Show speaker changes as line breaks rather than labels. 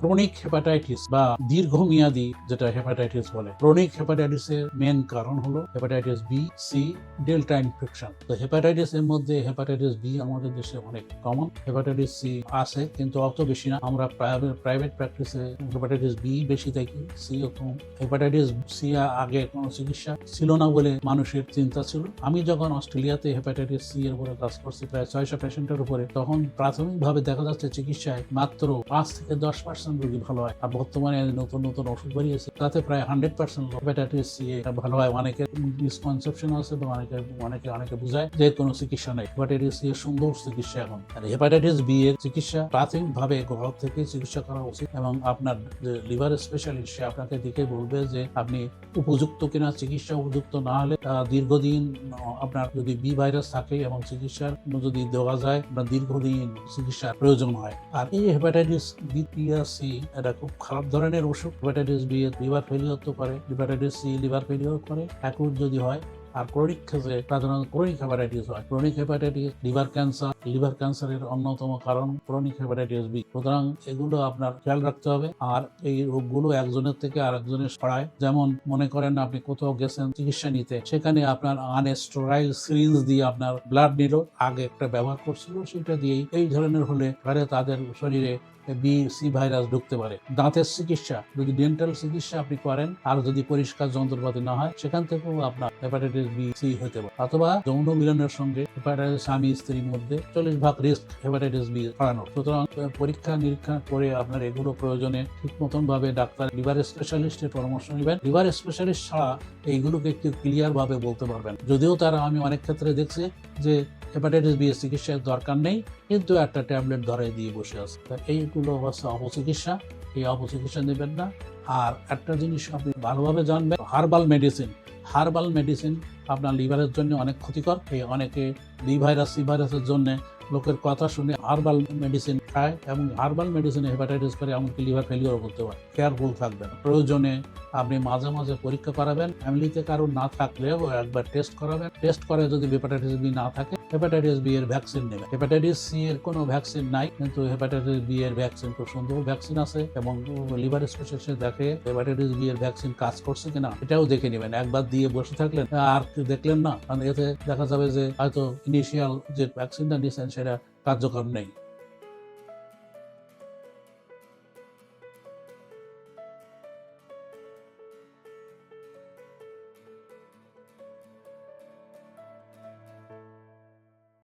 Chronic hepatitis বা দীর্ঘমেয়াদী যেটা হেপাটাইটিস বলে ক্রনিক হেপাটাইটিসের মেন কারণ হলো hepatitis B C delta infection তো হেপাটাইটিস এর মধ্যে হেপাটাইটিস বি আমাদের দেশে অনেক কমন হেপাটাইটিস সি আছে কিন্তু অত বেশি না। আমরা প্রাইভেট প্র্যাকটিসে হেপাটাইটিস বি বেশি দেখি সি কম। হেপাটাইটিস সি আগে কোনো চিকিৎসা ছিল না বলে মানুষের চিন্তা ছিল। আমি যখন অস্ট্রেলিয়াতে হেপাটাইটিস সি এর উপরে কাজ করছি প্রায় ছয়শো পেশেন্টের উপরে, তখন প্রাথমিকভাবে দেখা যাচ্ছে চিকিৎসায় মাত্র পাঁচ থেকে দশ পার্সেন্ট রোগী ভালো হয়। আর বর্তমানে নতুন নতুন ওষুধ বেরিয়েছে, তাতে প্রায় হান্ড্রেড পার্সেন্ট হেপাটাইটিস সি ভালো হয়। অনেকের মিসকনসেপশন আছে বা অনেকে অনেকে অনেকে বোঝায় যে কোনো চিকিৎসা নেই। হেপাটাইটিস সি এর সুন্দর চিকিৎসা এখন। আর হেপাটাইটিস বি এর চিকিৎসা প্রাথমিকভাবে ঘর থেকে চিকিৎসা করা উচিত এবং আপনার যে লিভার স্পেশালিস্ট সে আপনাকে দেখে বলবে যে আপনি উপযুক্ত কিনা, চিকিৎসা উপযুক্ত না হলে দীর্ঘদিন আপনার যদি বি ভাইরাস থাকে এবং চিকিৎসার যদি দেওয়া যায়, আপনার দীর্ঘদিন চিকিৎসার প্রয়োজন হয়। আর এই হেপাটাইটিস বি আর সি, এটা খুব খারাপ ধরনের ওষুধ হেপাটাইটিস বি লিভার ফেলিওর তো করে হেপাটাইটিস সি লিভার ফেলিওর করে অ্যাকুট যদি হয়, আর ক্রনিক ক্ষেত্রে সাধারণত ক্রনিক হেপাটাইটিস হয়। Chronic hepatitis liver cancer liver ক্যান্সারের অন্যতম কারণ ক্রনিক হেপাটাইটিস বি সুতরাং এগুলো আপনার খেয়াল রাখতে হবে। আর এই রোগগুলো একজনের থেকে আরেকজনের ছড়ায়। যেমন মনে করেন আপনি কোথাও গেছেন চিকিৎসা নিতে, সেখানে আপনার আনস্টোরাইল সিরিঞ্জ দিয়ে আপনার ব্লাড নিল। আগে একটা ব্যবহার করছিল, সেটা দিয়েই। এই ধরনের হলে পরে তাদের শরীরে বি, সি ভাইরাস ঢুকতে পারে। দাঁতের চিকিৎসা, যদি ডেন্টাল চিকিৎসা আপনি করেন, আর যদি পরিষ্কার যন্ত্রপাতি না হয়, সেখান থেকেও আপনার হেপাটাইটিস বি সি হতে পারে। অথবা যৌন মিলনের সঙ্গে হেপাটাইটিস স্বামী স্ত্রীর মধ্যে চল্লিশ ভাগ রিস্ক হেপাটাইটিস বি ছড়ানো। সুতরাং পরীক্ষা নিরীক্ষা করে আপনার এগুলো প্রয়োজনে ঠিক মতন ভাবে ডাক্তার, লিভার স্পেশালিস্টের পরামর্শ নেবেন। লিভার স্পেশালিস্ট ছাড়া এইগুলোকে একটু ক্লিয়ার ভাবে বলতে পারবেন। যদিও তারা, আমি অনেক ক্ষেত্রে দেখছি যে হেপাটাইটিস বি চিকিৎসার দরকার নেই, কিন্তু একটা ট্যাবলেট ধরাই দিয়ে বসে আছে। এইগুলো হচ্ছে অপচিকিৎসা, এই অপচিকিৎসা নেবেন না। আর একটা জিনিস আপনি ভালোভাবে জানবেন, হার্বাল মেডিসিন। হার্বাল মেডিসিন আপনার লিভারের জন্য অনেক ক্ষতিকর। এই অনেকে বি ভাইরাস সি ভাইরাসের জন্য লোকের কথা শুনে হার্বাল মেডিসিন খায় এবং হার্বাল মেডিসিনে হেপাটাইটিস করে, এমনকি লিভার ফেলিওর করতে পারে। কেয়ারফুল থাকবেন। প্রয়োজনে আপনি মাঝে মাঝে পরীক্ষা করাবেন। ফ্যামিলিতে কারও না থাকলেও একবার টেস্ট করাবেন। টেস্ট করে যদি হেপাটাইটিস বি না থাকে হেপাটাইটিস বি এর ভ্যাকসিন নেবে। হেপাটাইটিস সি এর কোনো ভ্যাকসিন নাই, কিন্তু হেপাটাইটিস বি এর ভ্যাকসিন খুব সুন্দর ভ্যাকসিন আছে এবং লিভার স্পেশালিস্ট দেখে হেপাটাইটিস বি এর ভ্যাকসিন কাজ করছে কিনা এটাও দেখে নেবেন। একবার দিয়ে বসে থাকলেন, আর দেখলেন না। কারণ এতে দেখা যাবে যে হয়তো ইনিশিয়াল যে ভ্যাকসিনটা নিয়েছেন সেটা কার্যকর নেই।